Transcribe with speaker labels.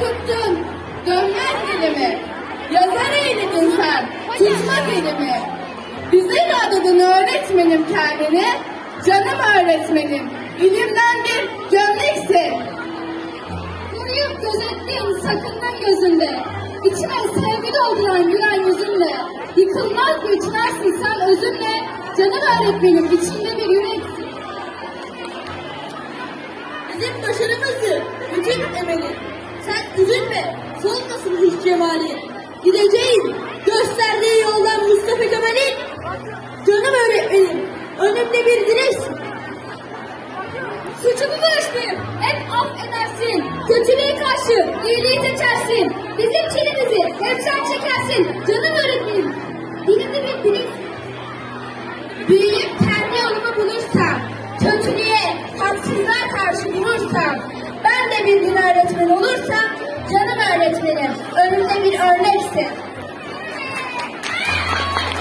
Speaker 1: okuttun, dönmez dilimi. Yazar eyledin sen, tutmaz elimi. Bize adadın öğretmenim kendini, canım öğretmenim. İlimden bir gömleksin. Koruyup gözettiğin sakındın gözünde. İçime sevgi dolduran gülen yüzünle. Yıkılmaz göçlersin sen özünle. Canım öğretmenim içinde bir yüreksin.
Speaker 2: Bizim başarımızı. Üzülme, solmasın hiç cemali. Gideceğim, gösterdiği yoldan Mustafa Kemal'in. Canım öğretmenim, önümde bir direğsin.
Speaker 1: Suçumu bağışlayıp hep affedersin. Kötülüğe karşı iyiliği seçersin. Bizim çilemizi hep sen çekersin. Canım öğretmenim. Dilimde bir bilinç. Büyüyüp kendi yolumu bulursam, kötülüğe, haksızlığa karşı durursam, ben de bir gün öğretmen olursam, gracias.